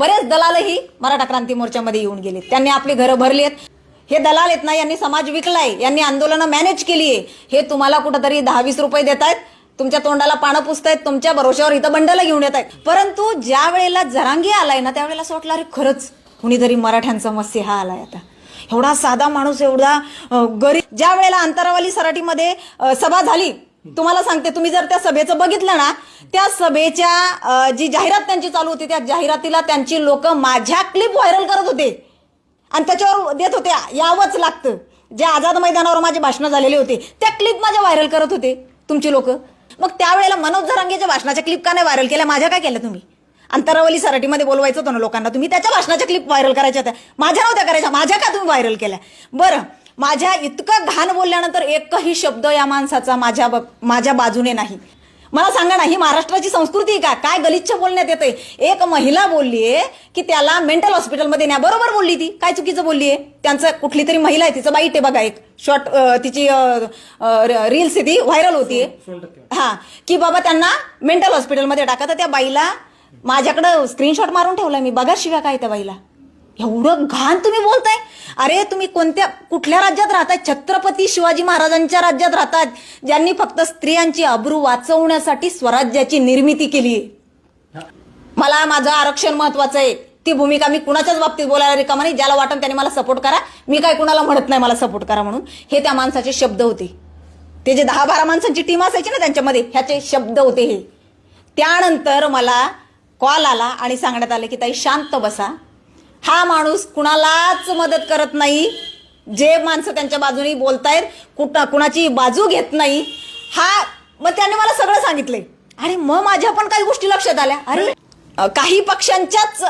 बरेच दलालही मराठा क्रांती मोर्चामध्ये येऊन गेले त्यांनी आपली घरं भरली आहेत. हे दलाल आहेत ना यांनी समाज विकलाय. यांनी आंदोलनं मॅनेज केली आहे. हे तुम्हाला कुठंतरी दहा वीस रुपये देत आहेत. तुमच्या तोंडाला पानं पुसतायत. तुमच्या भरोश्यावर इथं बंडला घेऊन येत आहेत. परंतु ज्या वेळेला जरांगी आलाय ना त्यावेळेला असं वाटलं अरे खरंच कुणीतरी मराठ्यांचा मस्से हा आलाय आता. एवढा साधा माणूस एवढा गरीब ज्या वेळेला अंतरावली सराटीमध्ये सभा झाली तुम्हाला सांगते तुम्ही जर त्या सभेचं बघितलं ना त्या सभेच्या जी जाहिरात त्यांची चालू होती त्या जाहिरातीला त्यांची लोक माझ्या क्लिप व्हायरल करत होते. आणि त्याच्यावर देत होते यावंच लागतं. जे आझाद मैदानावर माझे भाषणं झालेले होते त्या क्लिप माझ्या व्हायरल करत होते तुमची लोक. मग त्यावेळेला मनोज झरांगेच्या भाषणाच्या क्लिप का नाही व्हायरल केल्या माझ्या काय केल्या तुम्ही? अंतरावली सराटीमध्ये बोलवायचं होतं ना लोकांना तुम्ही त्याच्या भाषणाच्या क्लिप व्हायरल करायच्या होत्या. माझ्या नव्हत्या करायच्या माझ्या का तुम्ही व्हायरल केल्या? बरं माझ्या इतकं घाण बोलल्यानंतर एकही शब्द या माणसाचा माझ्या माझ्या बाजूने नाही. मला सांगा ना ही महाराष्ट्राची संस्कृती का? काय गलिच्छ बोलण्यात येते एक महिला बोललीये की त्याला मेंटल हॉस्पिटलमध्ये न्या बरोबर बोलली ती. काय चुकीचं बोललीये? त्यांचं कुठली तरी महिला आहे तिचं बाईट आहे बघा एक. शॉर्ट तिची रील्स ती व्हायरल होतीये हा की बाबा त्यांना मेंटल हॉस्पिटलमध्ये टाका. तर त्या बाईला माझ्याकडं स्क्रीनशॉट मारून ठेवलाय मी. बघा शिव्या काय त्या बाईला. एवढं घाण तुम्ही बोलताय? अरे तुम्ही कोणत्या कुठल्या राज्यात राहताय? छत्रपती शिवाजी महाराजांच्या राज्यात राहतात ज्यांनी फक्त स्त्रियांची अब्रू वाचवण्यासाठी स्वराज्याची निर्मिती केली. मला माझं आरक्षण महत्वाचं आहे. ती भूमिका मी कुणाच्याच बाबतीत बोलायला रिकामा नाही. ज्याला वाटत त्याने मला सपोर्ट करा. मी काय कुणाला म्हणत नाही मला सपोर्ट करा म्हणून. हे त्या माणसाचे शब्द होते. ते जे दहा बारा माणसांची टीम असायची ना त्यांच्यामध्ये ह्याचे शब्द होते हे. त्यानंतर मला कॉल आला आणि सांगण्यात आलं की ताई शांत बसा. हा माणूस कुणालाच मदत करत नाही. जे माणसं त्यांच्या बाजूने बोलतायत कुठं कुणाची बाजू घेत नाही. हा मग त्याने मला सगळं सांगितलंय. आणि मग माझ्या पण काही गोष्टी लक्षात आल्या. अरे काही पक्षांच्याच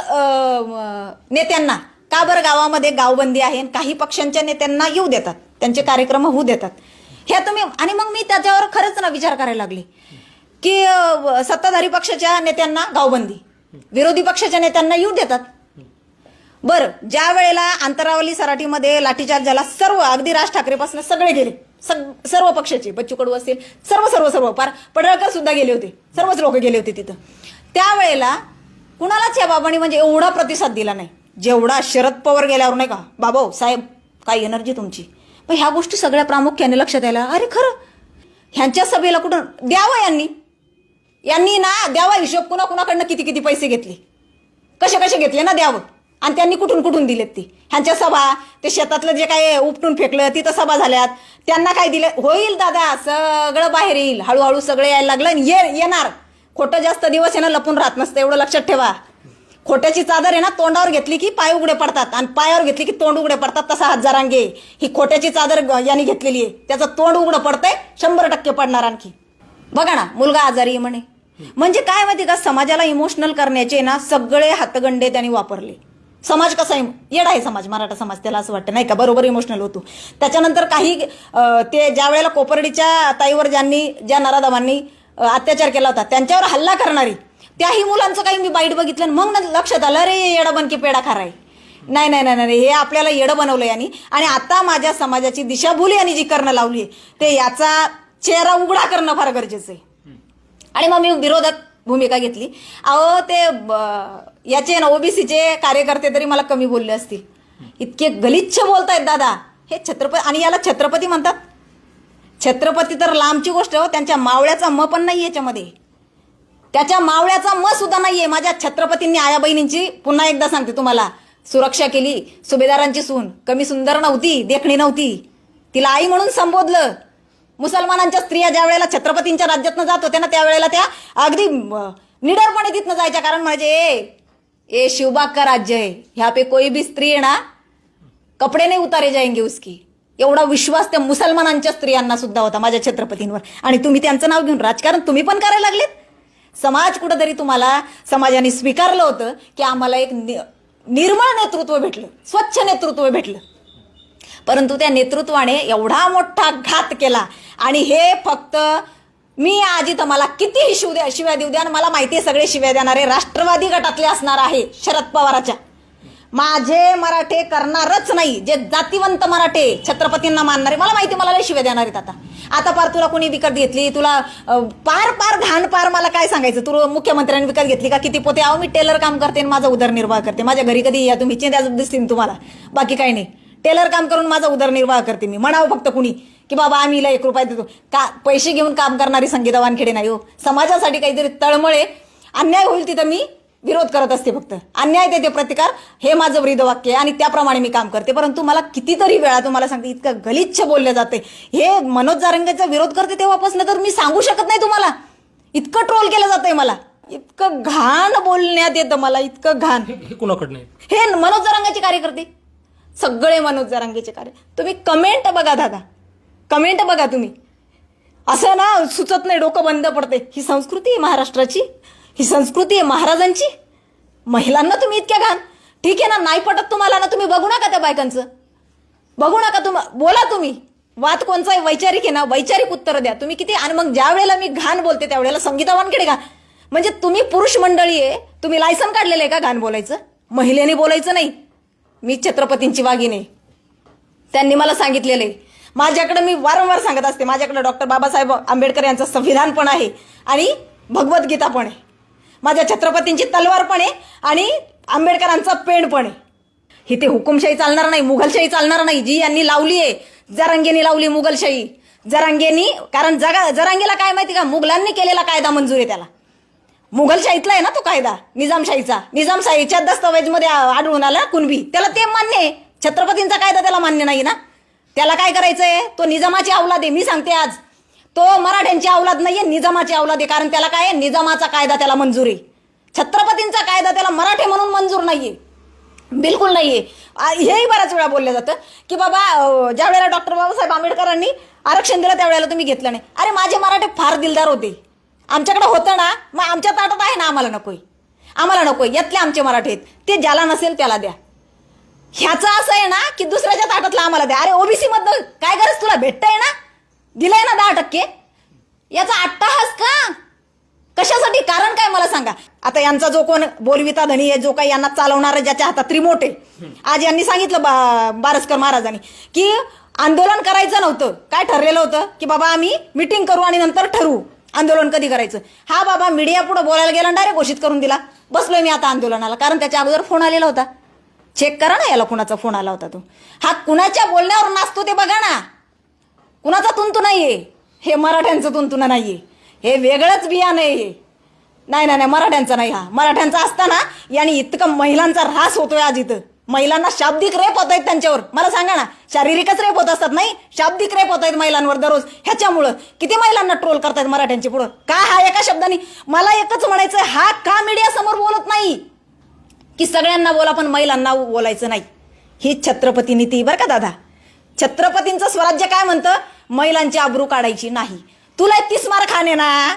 नेत्यांना का बरं गावामध्ये गावबंदी आहे काही पक्षांच्या नेत्यांना येऊ देतात. त्यांचे कार्यक्रम होऊ देतात. हे तुम्ही आणि मग मी त्याच्यावर खरंच ना विचार करायला लागले. की सत्ताधारी पक्षाच्या नेत्यांना गावबंदी विरोधी पक्षाच्या नेत्यांना येऊ देतात. बरं ज्या वेळेला अंतरावली सराटीमध्ये लाठीचार्ज झाला सर्व अगदी राज ठाकरेपासून सगळे गेले. सग- सर्व पक्षाचे बच्चू कडू असतील सर्व सर्व सर्व पार पडळकर सुद्धा गेले होते. सर्वच लोक गेले होते तिथं. त्यावेळेला कुणालाच या बाबांनी म्हणजे एवढा प्रतिसाद दिला नाही. जेवढा शरद पवार गेल्यावर नाही का बाबा हो, साहेब काय एनर्जी तुमची. पण ह्या गोष्टी सगळ्या प्रामुख्याने लक्षात यायला अरे खरं ह्यांच्या सभेला कुठं द्यावं यांनी? यांनी ना द्यावा हिशोब कुणा कुणाकडनं किती किती पैसे घेतले? कसे कसे घेतले ना द्यावं? आणि त्यांनी कुठून कुठून दिलेत ती? ह्यांच्या सभा ते शेतातलं जे काय उपटून फेकलं तिथं सभा झाल्यात. त्यांना काय दिलं? होईल दादा सगळं बाहेर येईल. हळूहळू सगळं यायला लागलं आणि ये येणार. खोटं जास्त दिवस आहे ना लपून राहत नसतं एवढं लक्षात ठेवा. खोट्याची चादर आहे ना तोंडावर घेतली की पाय उघडे पडतात. आणि पायावर घेतली की तोंड उघडे पडतात तसा हजारांगे ही खोट्याची चादर ग- यांनी घेतलेली आहे. त्याचं तोंड उघडं पडतंय शंभर टक्के पडणार आणखी. बघा ना मुलगा आजारी आहे म्हणे. म्हणजे काय माहिती का समाजाला इमोशनल करण्याचे ना सगळे हातगंडे त्यांनी वापरले. समाज कसा आहे? येड आहे समाज मराठा समाज त्याला असं वाटतं नाही का? बरोबर इमोशनल होतो. त्याच्यानंतर काही ते ज्या वेळेला कोपर्डीच्या ताईवर ज्यांनी ज्या नराधमांनी अत्याचार केला होता त्यांच्यावर हल्ला करणारी त्याही मुलांचं काही मी बाईट बघितलं आणि मग लक्षात आलं रे येडं बनकी पेडा खरा आहे नाही नाही नाही नाही हे आपल्याला येडं बनवलं यांनी. आणि आता माझ्या समाजाची दिशाभूल यांनी जी करणं लावली आहे ते याचा चेहरा उघडा करणं फार गरजेचं आहे. आणि मग मी विरोधक भूमिका घेतली. अहो ते ब- याचे ना ओबीसीचे कार्यकर्ते तरी मला कमी बोलले असतील. इतके गलिच्छ बोलतायत दादा. हे छत्रपती आणि याला छत्रपती म्हणतात. छत्रपती तर लांबची गोष्ट हो त्यांच्या मावळ्याचा म पण नाही याच्यामध्ये. त्याच्या मावळ्याचा म सुद्धा नाही आहे माझ्या छत्रपतींनी आया बहिणींची पुन्हा एकदा सांगते तुम्हाला. सुरक्षा केली सुभेदारांची सून. कमी सुंदर नव्हती देखणी नव्हती. तिला आई म्हणून संबोधलं. मुसलमानांच्या स्त्रिया ज्या वेळेला छत्रपतींच्या राज्यातनं जात होत्या ना त्यावेळेला त्या अगदी निडरपणे तिथनं जायच्या. कारण म्हणजे ए ए शिवबाग का राज्य आहे. ह्या पे कोई भी स्त्री ना कपडे नाही उतारे जाएंगे उसकी. एवढा विश्वास त्या मुसलमानांच्या स्त्रियांना सुद्धा होता माझ्या छत्रपतींवर. आणि तुम्ही त्यांचं नाव घेऊन राजकारण तुम्ही पण करायला लागलेत. समाज कुठंतरी तुम्हाला समाजाने स्वीकारलं होतं की आम्हाला एक नि- निर्मळ नेतृत्व भेटलं स्वच्छ नेतृत्व भेटलं. परंतु त्या नेतृत्वाने एवढा मोठा घात केला. आणि हे फक्त मी आजी तर मला कितीही शिव द्या शिव्या देऊ द्या आणि मला माहिती आहे सगळे शिव्या देणारे राष्ट्रवादी गटातले असणार आहे शरद पवाराच्या. माझे मराठे करणारच नाही जे जातीवंत मराठे छत्रपतींना मानणारे मला माहिती मला लय शिव्या देणार आहेत आता. आता पार तुला कोणी विकत घेतली? तुला पार पार घाण पार मला काय सांगायचं? तू मुख्यमंत्र्यांनी विकत घेतली का? किती पोते? आहो मी टेलर काम करते आणि माझा उदरनिर्वाह करते. माझ्या घरी कधी या तुम्ही चिंत्या दिसतील तुम्हाला. बाकी काही नाही. टेलर काम करून माझा उदरनिर्वाह करते मी. म्हणावं फक्त कुणी की बाबा आम्ही एक रुपया देतो. का पैसे घेऊन काम करणारी संगीता वानखेडे नाही हो. समाजासाठी काहीतरी तळमळे अन्याय होईल तिथं मी विरोध करत असते फक्त. अन्याय देते प्रतिकार हे माझं वृद्ध वाक्य आहे आणि त्याप्रमाणे मी काम करते. परंतु मला कितीतरी वेळा तुम्हाला सांगते इतकं गलिच्छ बोलले जाते हे मनोज जारंगेचा विरोध करते तेव्हापासून तर मी सांगू शकत नाही तुम्हाला. इतकं ट्रोल केलं जातंय मला. इतकं घाण बोलण्यात येतं मला इतकं घाण. हे कुणाकडनं हे मनोज जरांगेचे कार्यकर्ते. सगळे मनोज जरांगेचे कार्य. तुम्ही कमेंट बघा दादा. कमेंट बघा तुम्ही. असं ना सुचत नाही डोकं बंद पडते. ही संस्कृती आहे महाराष्ट्राची. ही संस्कृती आहे महाराजांची. महिलांना तुम्ही इतक्या घाण. ठीक आहे ना नाही पटत तुम्हाला ना तुम्ही बघू नका त्या बायकांचं. बघू नका तुम बोला तुम्ही. वाद कोणचा आहे? वैचारिक आहे ना वैचारिक उत्तर द्या. तुम्ही किती आणि मग ज्या वेळेला मी घाण बोलते त्यावेळेला संगीता वानखेडे घाण म्हणजे तुम्ही पुरुष मंडळी आहे तुम्ही लायसन काढलेलं आहे का घाण बोलायचं? महिलेने बोलायचं नाही. मी छत्रपतींची वाघिने त्यांनी मला सांगितलेलं. आहे माझ्याकडे मी वारंवार सांगत असते. माझ्याकडे डॉक्टर बाबासाहेब आंबेडकर यांचं संविधान पण आहे आणि भगवद्गीता पण आहे. माझ्या छत्रपतींची तलवार पण आहे आणि आंबेडकरांचा पेंड पण आहे. इथे हुकुमशाही चालणार नाही मुघलशाही चालणार नाही. जी यांनी लावली आहे जरांगेनी लावली मुघलशाही. जरांगेनी कारण जगा जरांगेला काय माहिती का? मुघलांनी केलेला कायदा मंजूर आहे त्याला. मुघलशाहीतला आहे ना तो कायदा? निजामशाहीचा. निजामशाहीच्या दस्तावेजमध्ये आढळून आला कुणबी. त्याला ते मान्य आहे. छत्रपतींचा कायदा त्याला मान्य नाही ना? त्याला काय करायचंय? तो निजामाची अवलाद आहे. मी सांगते आज. तो मराठ्यांची अवलाद आहे निजामाची अवलाद आहे. कारण त्याला काय आहे? निजामाचा कायदा त्याला मंजूर आहे. छत्रपतींचा कायदा त्याला मराठे म्हणून मंजूर नाही आहे बिलकुल नाही आहे हेही बऱ्याच वेळा बोललं जातं की बाबा ज्या वेळेला डॉक्टर बाबासाहेब आंबेडकरांनी आरक्षण दिलं त्यावेळेला तुम्ही घेतलं नाही. अरे माझे मराठे फार दिलदार होते. आमच्याकडे होतं ना मग आमच्या ताटात आहे ना आम्हाला नकोय. आम्हाला नकोय. यातले आमचे मराठीत. आहेत ते ज्याला नसेल त्याला द्या. ह्याचं असं आहे ना की दुसऱ्याच्या ताटातला आम्हाला द्या. अरे ओबीसी मधनं काय गरज तुला? भेटतंय ना? दिलंय ना दहा टक्के? याचा अट्टाहास का? कशासाठी? कारण काय मला सांगा. आता यांचा जो कोण बोलविता धनी आहे जो काही यांना चालवणार ज्याच्या हातात रिमोट आहे. आज यांनी सांगितलं बा बारसकर महाराजांनी की आंदोलन करायचं नव्हतं. काय ठरलेलं होतं? की बाबा आम्ही मिटिंग करू आणि नंतर ठरवू. आंदोलन कधी करायचं? हा बाबा मीडिया पुढे बोलायला गेला डायरेक्ट घोषित करून दिला. बसलोय मी आता आंदोलनाला कारण त्याच्या अगोदर फोन आलेला होता. चेक करा ना याला कुणाचा फोन आला होता तो. हा कुणाच्या बोलण्यावर नाचतो ते बघा ना. कुणाचा तुंतू नाहीये. हे मराठ्यांचं तुंतुन नाहीये. हे वेगळंच बियाणं आहे हे. नाही नाही नाही मराठ्यांचा नाही हा. मराठ्यांचा असताना याने इतकं महिलांचा ऱ्हास होतोय आज इथं. महिलांना शाब्दिक रेप होत आहेत त्यांच्यावर. मला सांगा ना शारीरिकच रेप होत असतात नाही? शाब्दिक रेप होत आहेत महिलांवर दररोज. ह्याच्यामुळं किती महिलांना ट्रोल करतायत मराठ्यांच्या पुढं? का हा एका शब्दाने? मला एकच म्हणायचं हा का मीडिया समोर बोलत नाही? की सगळ्यांना बोला पण महिलांना बोलायचं नाही. ही छत्रपती नीती बरं का दादा? छत्रपतींचं स्वराज्य काय म्हणतं? महिलांची आबरू काढायची नाही. तुला तीस मार खाणे ना?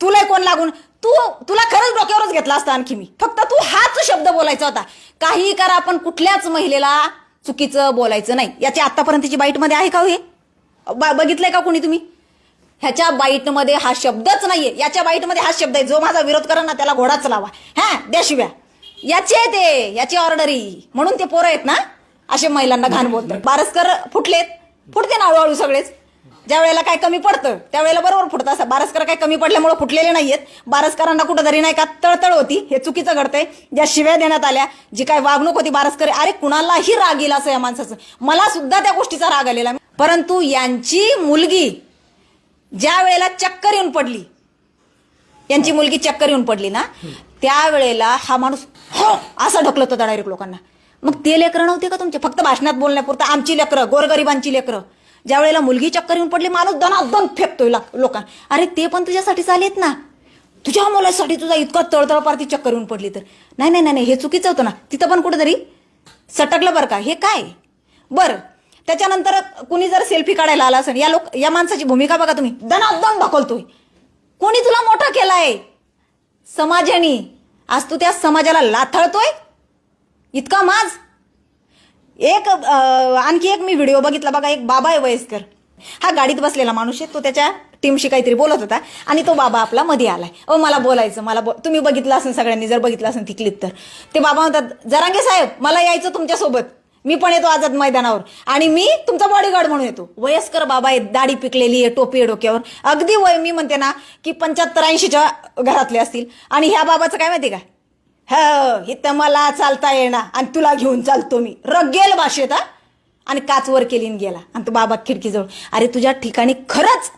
तुला कोण लागून? तू तुला खरंच डोक्यावरच घेतला असता आणखी मी. फक्त तू हाच शब्द बोलायचा होता. काही करा आपण कुठल्याच महिलेला चुकीचं बोलायचं नाही. याची आतापर्यंतची बाईटमध्ये आहे का हो हे बघितलंय का कोणी तुम्ही? ह्याच्या बाईटमध्ये हा शब्दच नाहीये. याच्या बाईटमध्ये हा शब्द आहे. जो माझा विरोध करा ना त्याला घोडाच लावा. हा द्या शिव्या याचे ते याची ऑर्डरी म्हणून ते पोरं आहेत ना असे महिलांना घाण बोलतात. बारसकर फुटलेत. फुटते ना हळूहळू सगळेच. ज्या वेळेला काय कमी पडतं त्यावेळेला बरोबर फुटतं. असं बारसकर काय कमी पडल्यामुळे फुटलेले नाहीयेत. बारसकरांना कुठंतरी नाही का तळतळ होती. हे चुकीचं घडतंय. ज्या शिव्या देण्यात आल्या जी काय वागणूक होती बारसकर अरे कुणालाही राग येईल असं या माणसाचं. मला सुद्धा त्या गोष्टीचा राग आलेला परंतु यांची मुलगी ज्या वेळेला चक्कर येऊन पडली यांची मुलगी चक्कर येऊन पडली ना त्यावेळेला हा माणूस हो असा ढकलत होता डायरेक्ट लोकांना. मग ते लेकरं नव्हते का तुमचे? फक्त भाषणात बोलण्यापुरतं आमची लेकरं गोरगरिबांची लेकरं. ज्या वेळेला मुलगी चक्कर येऊन पडली माणूस दनादन फेकतोय लोकां अरे ते पण तुझ्यासाठी चालेत ना? तुझ्या मुलासाठी तुझा इतका तळतळ पार ती चक्कर येऊन पडली तर. नाही नाही नाही नाही, हे चुकीचं होतं ना. तिथं पण कुठेतरी सटकलं बरं का? हे काय? बरं. त्याच्यानंतर कुणी जर सेल्फी काढायला आला असेल या लोक या माणसाची भूमिका बघा तुम्ही. दनादन ढकलतोय. कोणी तुला मोठा केलाय? समाजाने. आज तू त्या समाजाला लाथळतोय? इतका माज. एक आणखी एक मी व्हिडिओ बघितला बघा एक बाबा आहे वयस्कर. हा गाडीत बसलेला माणूस आहे तो त्याच्या टीमशी काहीतरी बोलत होता आणि तो बाबा आपला मध्ये आलाय. अ मला बोलायचं मला बो तुम्ही बघितलं असेल सगळ्यांनी जर बघितलं असेल ती क्लिप तर. ते बाबा म्हणतात जरांगे साहेब मला यायचं तुमच्यासोबत मी पण येतो आझाद मैदानावर. आणि मी तुमचा बॉडीगार्ड म्हणून येतो. वयस्कर बाबा आहे दाढी पिकलेली आहे टोपी आहे डोक्यावर. अगदी वय मी म्हणते ना की पंच्याहत्तर ऐंशीच्या घरातले असतील. आणि ह्या बाबाचं काय माहिती का? हो इथं मला चालता येणार आणि तुला घेऊन चालतो मी. रगेल भाषेत हा? आणि काचवर केलीन गेला. आणि तो बाबा खिडकीजवळ अरे तुझ्या ठिकाणी खरंच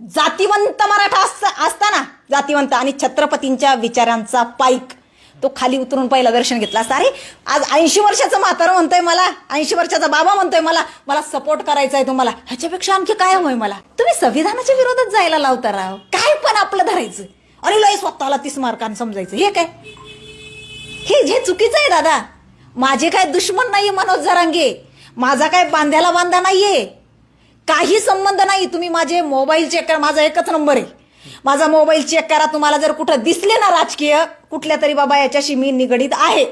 जातीवंत मराठा असता असताना जातीवंत आणि छत्रपतींच्या विचारांचा पाईक. तो खाली उतरून पहिला दर्शन घेतला असता. अरे आज ऐंशी वर्षाचं म्हातारं म्हणतोय मला ऐंशी वर्षाचा बाबा म्हणतोय मला मला सपोर्ट करायचा आहे तुम्हाला. ह्याच्यापेक्षा आणखी काय होय मला? तुम्ही संविधानाच्या विरोधात जायला लावता राव. काय पण आपलं धरायचं. अरे लय स्वतःला तीस मार्कांनी समजायचं. हे काय? हे हे चुकीचं आहे दादा. माझे काय दुश्मन नाही मनोज जरांगे. माझा काय बांध्याला बांधा नाहीये. काही संबंध नाही. तुम्ही माझे मोबाईल चेक करा. माझा एकच नंबर आहे. माझा मोबाईल चेक करा. तुम्हाला जर कुठं दिसले ना राजकीय कुठल्या तरी बाबा याच्याशी मी निगडीत आहे.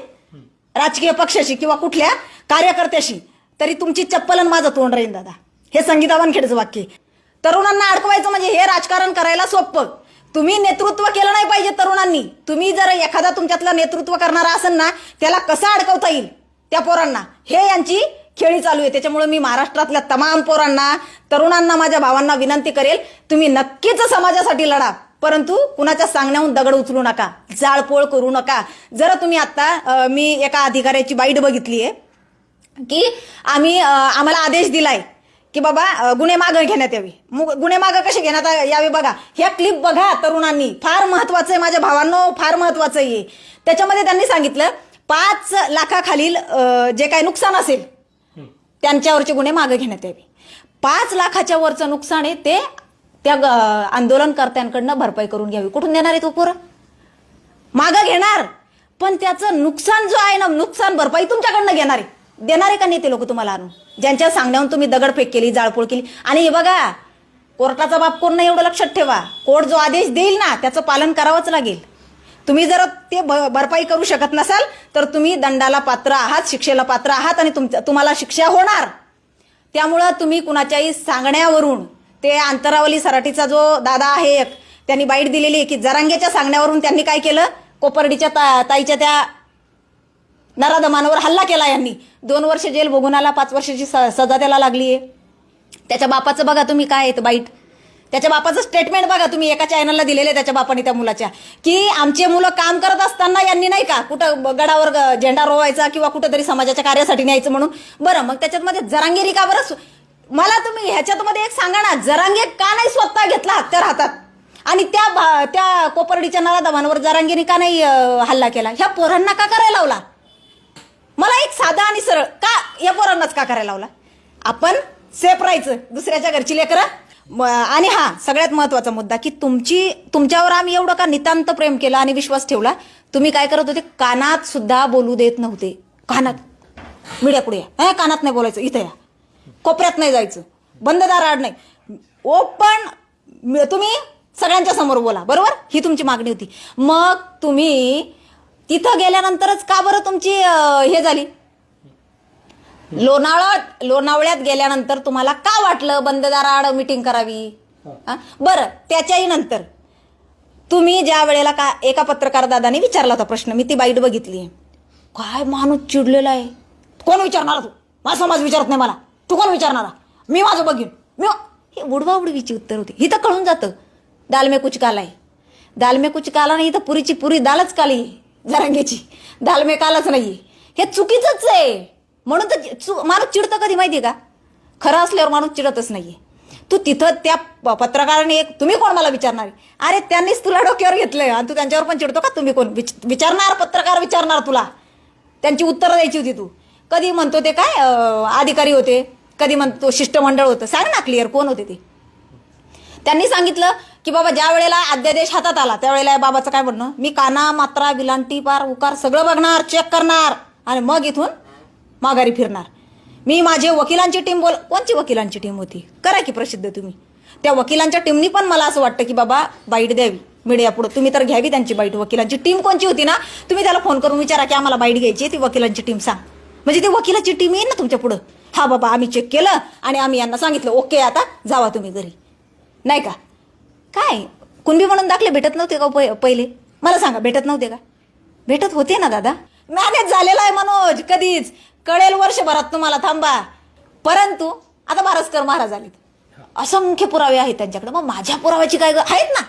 राजकीय पक्षाशी किंवा कुठल्या कार्यकर्त्याशी. तरी तुमची चप्पल आणि माझं तोंड राहील दादा. हे संगीता वानखेडचं वाक्य तरुणांना अडकवायचं म्हणजे हे राजकारण करायला सोपं. तुम्ही नेतृत्व केलं नाही पाहिजे तरुणांनी. तुम्ही जर एखादा तुमच्यातलं नेतृत्व करणारा असेल ना त्याला कसं अडकवता येईल त्या पोरांना? हे यांची खेळी चालू आहे. त्याच्यामुळे मी महाराष्ट्रातल्या तमाम पोरांना तरुणांना माझ्या भावांना विनंती करेल तुम्ही नक्कीच समाजासाठी लढा. परंतु कुणाच्या सांगण्याहून दगड उचलू नका जाळपोळ करू नका. जर तुम्ही आता मी एका अधिकाऱ्याची बाईट बघितली आहे की आम्ही आम्हाला आदेश दिलाय की बाबा गुन्हे मागं घेण्यात यावे. मु- गुन्हे मागं कसे घेण्यात यावे बघा. ह्या क्लिप बघा तरुणांनी. फार महत्वाचं आहे माझ्या भावांनो फार महत्वाचं आहे त्याच्यामध्ये त्यांनी सांगितलं पाच लाखाखालील जे काही नुकसान असेल त्यांच्यावरचे गुन्हे मागं घेण्यात यावे. पाच लाखाच्या वरचं नुकसान आहे ते त्या आंदोलनकर्त्यांकडनं भरपाई करून घ्यावी. कुठून देणार आहे तो पोरं? मागं घेणार. पण त्याचं नुकसान जो आहे ना नुकसान भरपाई तुमच्याकडनं घेणार आहे. देणार आहे का नाही ते लोक तुम्हाला आणून? ज्यांच्या सांगण्याहून तुम्ही दगडफेक केली जाळपोळ केली. आणि हे बघा कोर्टाचा बाप कोण नाही एवढं लक्षात ठेवा. कोर्ट जो आदेश देईल ना त्याचं पालन करावंच लागेल. तुम्ही जर ते भ- भरपाई करू शकत नसाल तर तुम्ही दंडाला पात्र आहात शिक्षेला पात्र आहात आणि तुमच्या तुम्हाला शिक्षा होणार. त्यामुळं तुम्ही कुणाच्याही सांगण्यावरून ते अंतरावली सराठीचा जो दादा आहे एक त्यांनी बाईट दिलेली आहे की जरांगेच्या सांगण्यावरून त्यांनी काय केलं? कोपर्डीच्या ता ताईच्या त्या नराधमांवर हल्ला केला यांनी. दोन वर्ष जेल भोगून आला पाच वर्षाची स- सजा त्याला लागली आहे. त्याच्या बापाचं बघा तुम्ही काय आहेत बाईट. त्याच्या बापाचं स्टेटमेंट बघा तुम्ही एका चॅनलला दिलेले त्याच्या बापाने त्या मुलाच्या. की आमचे मुलं काम करत असताना यांनी नाही का कुठं गडावर ग- झेंडा रोवायचा किंवा कुठंतरी समाजाच्या कार्यासाठी न्यायचं म्हणून. बरं मग त्याच्यात मध्ये जरांगेरी का बरं सु- मला तुम्ही ह्याच्यात मध्ये एक सांगा ना जरांगे का नाही स्वतः घेतला हत्यार हातात आणि त्या भा- त्या कोपर्डीच्या नराधमांवर जरांगीने का नाही हल्ला केला? ह्या पोरांना का करायला लावला? मला एक साधा आणि सरळ का या पोरांनाच का करायला लावला? आपण सेफ राहायचं दुसऱ्याच्या घरची लेकरं. आणि हा सगळ्यात महत्त्वाचा मुद्दा की तुमची तुमच्यावर आम्ही एवढं का नितांत प्रेम केला आणि विश्वास ठेवला? तुम्ही काय करत होते? कानात सुद्धा बोलू देत नव्हते. कानात. मिड्या पुढे या. कानात नाही बोलायचं. इथं या. कोपऱ्यात नाही जायचं. बंद दाराड नाही. ओपन तुम्ही सगळ्यांच्या समोर बोला. बरोबर? ही तुमची मागणी होती. मग तुम्ही तिथं गेल्यानंतरच का बरं तुमची अं, हे झाली? लोणावळा लोणावळ्यात गेल्यानंतर तुम्हाला का वाटलं बंद दाराड मिटिंग करावी? हा? बरं त्याच्याही नंतर. तुम्ही ज्या वेळेला का एका पत्रकार दादाने विचारला होता प्रश्न मी ती बाईट बघितली. काय माणूस चिडलेला आहे? कोण विचारणार तू? माझा समाज विचारत नाही मला. तू कोण विचारणारा? मी माझं बघीन. मी हे उडवा उडवीची उत्तर होती. इथं कळून जातं. दाल में कुछ काला आहे दाल में कुछ काला नाही तर पुरीची पुरी दालच काली. आहे जरांगेची. दाल में कालाच नाहीये. हे चुकीचंच आहे. म्हणून तर चु- माणूस चिडतं कधी माहिती का? खरं असल्यावर माणूस चिडतच नाहीये. तू तिथं त्या पत्रकाराने एक तुम्ही कोण मला विचारणार? अरे त्यांनीच तुला डोक्यावर घेतलंय. आणि तू त्यांच्यावर पण चिडतो का? तुम्ही कोण? विच- विचारणार पत्रकार विचारणार तुला? त्यांची उत्तरं द्यायची होती तू. कधी म्हणतो ते काय? अधिकारी होते. कधी म्हणतो शिष्टमंडळ होतं. सांग ना क्लिअर कोण होते ते? त्यांनी सांगितलं की बाबा ज्या वेळेला अध्यादेश हातात आला त्यावेळेला बाबाचं काय म्हणणं? मी काना मात्रा विलांटी पार उकार सगळं बघणार चेक करणार आणि मग इथून माघारी फिरणार. मी माझे वकिलांची टीम बोल कोणची वकिलांची टीम होती? करा की प्रसिद्ध तुम्ही. त्या वकिलांच्या टीमनी पण मला असं वाटतं की बाबा बाईट द्यावी. मीडिया पुढे. तुम्ही तर घ्यावी त्यांची बाईट वकिलांची टीम कोणची होती ना तुम्ही त्याला फोन करून विचारा की आम्हाला बाईट घ्यायची आहे, ती वकिलांची टीम सांग. म्हणजे ती वकिलाची टीम येईल ना तुमच्या पुढं. हा बाबा आम्ही चेक केलं आणि आम्ही यांना सांगितलं ओके आता जावा तुम्ही घरी. नाही का? काय? कुणबी म्हणून दाखले भेटत नव्हते का प पहिले? मला सांगा भेटत नव्हते का? भेटत होते ना दादा? मॅनेज झालेला आहे मनोज कधीच. कळेल वर्षभरात तुम्हाला थांबा. परंतु आता बारसकर महाराज आलेत. असंख्य पुरावे आहेत त्यांच्याकडे. मग माझ्या पुराव्याची काय आहेत ना?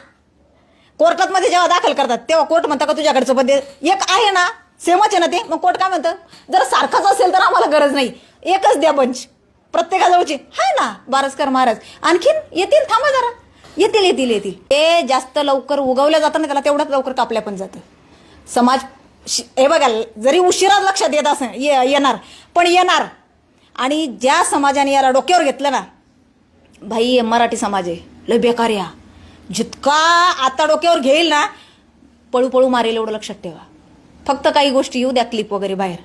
कोर्टात मध्ये जेव्हा दाखल करतात तेव्हा कोर्ट म्हणता का तुझ्याकडचं पण एक आहे ना सेमच आहे ना ते? मग कोर्ट काय म्हणतं? जर सारखंच असेल तर आम्हाला गरज नाही. एकच द्या बंच. प्रत्येकाजवळची. आहे ना बारसकर महाराज. आणखीन येतील? थांबा जरा. येतील येतील येतील. ते जास्त लवकर उगवल्या जातं ना त्याला तेवढंच लवकर कापल्या पण जातं. समाज हे बघा जरी उशिरा लक्षात येत असं ये- येणार पण येणार. आणि ज्या समाजाने याला डोक्यावर घेतलं ना भाई मराठी समाज आहे लय बेकार या जितका आता डोक्यावर घेईल ना पळू पळू मारेल एवढं लक्षात ठेवा. फक्त काही गोष्टी येऊ द्या क्लिप वगैरे बाहेर.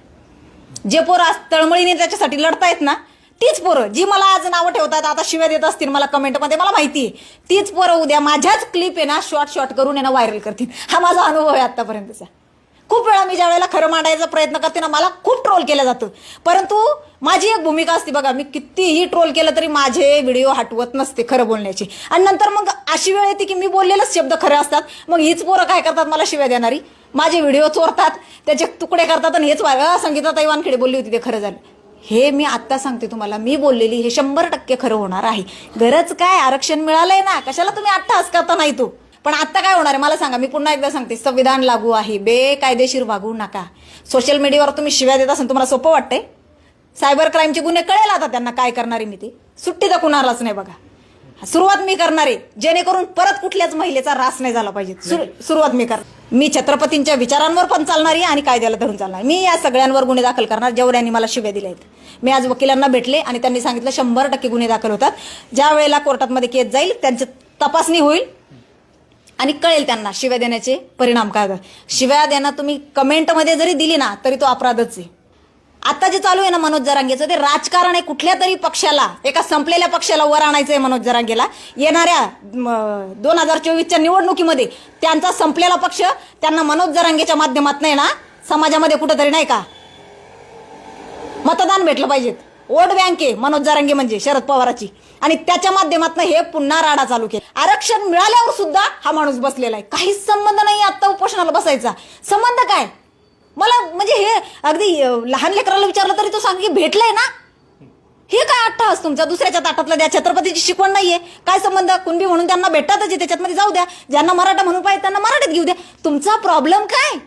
जे पोरं आज तळमळीने त्याच्यासाठी लढतायत ना तीच पोरं जी मला आज नावं ठेवतात आता शिव्या देत असतील मला कमेंटमध्ये मला माहिती आहे. तीच पोरं उद्या माझ्याच क्लिप आहे ना शॉर्ट शॉर्ट करून आहे ना व्हायरल करतील. हा माझा अनुभव आहे आत्तापर्यंतचा. खूप वेळा मी ज्या वेळेला खरं मांडायचा प्रयत्न करते ना मला खूप ट्रोल केलं जातं. परंतु माझी एक भूमिका असते बघा मी कितीही ट्रोल केलं तरी माझे व्हिडिओ हटवत नसते खरं बोलण्याची. आणि नंतर मग अशी वेळ येते की मी बोललेलंच शब्द खरे असतात. मग हीच पोरं काय करतात मला शिव्या देणारी? माझे व्हिडिओ चोरतात त्याचे तुकडे करतात आणि हेच वा- संगीता वानखेडे बोलली होती ते खरं झालं. हे मी आत्ता सांगते तुम्हाला. मी बोललेली हे शंभर टक्के खरं होणार आहे. गरज काय? आरक्षण मिळालंय ना? कशाला तुम्ही आत्ता करता नाही तू? पण आत्ता काय होणार आहे? मला सांगा. मी पुन्हा एकदा सांगते. संविधान लागू आहे. बेकायदेशीर वागू नका. सोशल मीडियावर तुम्ही शिव्या देत असाल तुम्हाला सोपं वाटतंय? सायबर क्राईमचे गुन्हे कळेल आता त्यांना काय करणार आहे मी ते. सुट्टी तर कुणालाच नाही बघा. सुरुवात मी करणार आहे. जेणेकरून परत कुठल्याच महिलेचा रास नाही झाला पाहिजे. सुरु- सुरुवात मी कर मी छत्रपतींच्या विचारांवर पण चालणारी आणि कायद्याला धरून चालणार मी या सगळ्यांवर गुन्हे दाखल करणार जेवढ्यांनी मला शिव्या दिल्या आहेत. मी आज वकिलांना भेटले आणि त्यांनी सांगितलं शंभर टक्के गुन्हे दाखल होतात. ज्या वेळेला कोर्टामध्ये केस जाईल त्यांची तपासणी होईल आणि कळेल त्यांना शिव्या देण्याचे परिणाम काय होतात. शिव्या देणं तुम्ही कमेंटमध्ये जरी दिली ना तरी तो अपराधच आहे. आता जे चालू आहे ना मनोज जरांगेचं ते राजकारण आहे कुठल्या तरी पक्षाला एका संपलेल्या पक्षाला वर आणायचं आहे मनोज जरांगेला. येणाऱ्या दोन हजार चोवीसच्या निवडणुकीमध्ये त्यांचा संपलेला पक्ष त्यांना मनोज जरांगेच्या माध्यमात नाही ना समाजामध्ये कुठंतरी नाही का? मतदान भेटलं पाहिजेत. वोट बँक आहे मनोज जरांगे म्हणजे शरद पवाराची. आणि त्याच्या माध्यमातून हे पुन्हा राडा चालू केला. आरक्षण मिळाल्यावर सुद्धा हा माणूस बसलेला आहे. काहीच संबंध नाही आता उपोषणाला बसायचा. संबंध काय? मला म्हणजे हे अगदी लहान लेकराला विचारलं तरी तो सांग की भेटलंय ना? हे काय अट्टास तुमचा दुसऱ्याच्या ताटातला द्या? छत्रपतीची शिकवण नाहीये. काय संबंध? कुणबी म्हणून त्यांना भेटतातच त्याच्यातमध्ये जाऊ द्या. ज्यांना मराठा म्हणून पाहिजे त्यांना मराठीत घेऊ द्या. तुमचा प्रॉब्लेम काय?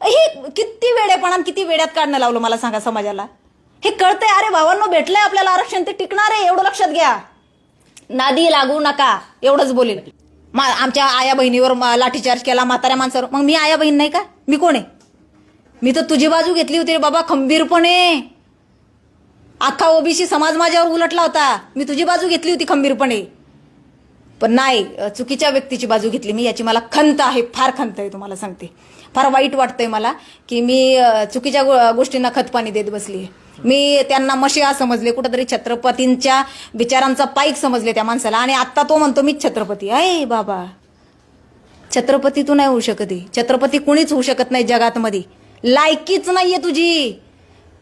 हे किती वेळेपणा किती वेड्यात काढणं लावलं मला सांगा समाजाला? हे कळतंय अरे भावांनो भेटलंय आपल्याला आरक्षण ते टिकणार आहे एवढं लक्षात घ्या. नादी लागू नका एवढंच बोलेल मा आमच्या आया बहिणीवर लाठीचार्ज केला म्हाताऱ्या माणसावर. मग मी आया बहीण नाही का? मी कोण आहे? मी तर तुझी बाजू घेतली होती रे बाबा खंबीरपणे. अख्खा ओबीसी समाज माझ्यावर उलटला होता. मी तुझी बाजू घेतली होती खंबीरपणे. पण नाही चुकीच्या व्यक्तीची बाजू घेतली मी याची मला खंत आहे फार खंत आहे तुम्हाला सांगते. फार वाईट वाटतंय मला की मी चुकीच्या गोष्टींना खतपाणी देत बसली मी त्यांना मशिया समजले कुठंतरी छत्रपतींच्या विचारांचा पाईक समजले त्या माणसाला. आणि आत्ता तो म्हणतो मीच छत्रपती. आहे बाबा. छत्रपती तू नाही होऊ शकत आहे. छत्रपती कुणीच होऊ शकत नाही जगात मध्ये लायकीच नाहीये तुझी.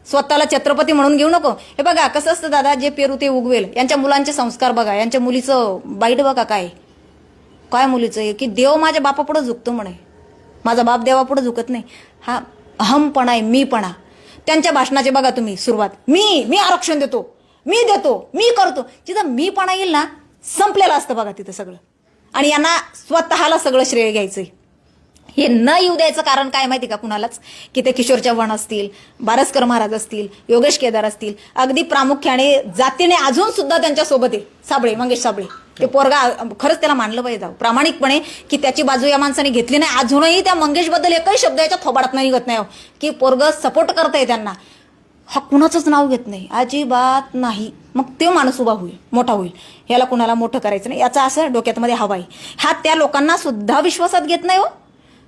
स्वतःला छत्रपती म्हणून घेऊ नको. हे बघा कसं असतं दादा जे पेरू ते उगवेल. यांच्या मुलांचे संस्कार बघा. यांच्या मुलीचं बाईट बघा काय. काय मुलीचं आहे की देव माझ्या बापापुढं झुकतो म्हणे. माझा बाप देवापुढं झुकत नाही. हा अहमपणा आहे मीपणा. त्यांच्या भाषणाचे बघा तुम्ही सुरुवात. मी मी आरक्षण देतो. मी देतो. मी करतो. जिथं मीपणा येईल ना संपलेलं असतं बघा तिथं सगळं. आणि यांना स्वतःला सगळं श्रेय घ्यायचंय. हे न येऊ द्यायचं कारण काय माहिती का कुणालाच? की ते किशोर चव्हाण असतील बारसकर महाराज असतील योगेश केदार असतील अगदी प्रामुख्याने जातीने अजून सुद्धा त्यांच्यासोबत आहे साबळे मंगेश साबळे. ते पोरगा खरंच त्याला मानलं पाहिजे जाऊ. प्रामाणिकपणे की त्याची बाजू या माणसाने घेतली नाही. अजूनही त्या मंगेशबद्दल एकही शब्द याच्या थोबाडात नाही निघत नाही हो. की पोरग सपोर्ट करतंय त्यांना. हा कुणाचंच नाव घेत नाही. अजिबात नाही. मग ते माणूस उभा होईल मोठा होईल. याला कुणाला मोठं करायचं नाही. याचा असं डोक्यात मध्ये हवा आहे. हा त्या लोकांना सुद्धा विश्वासात घेत नाही हो.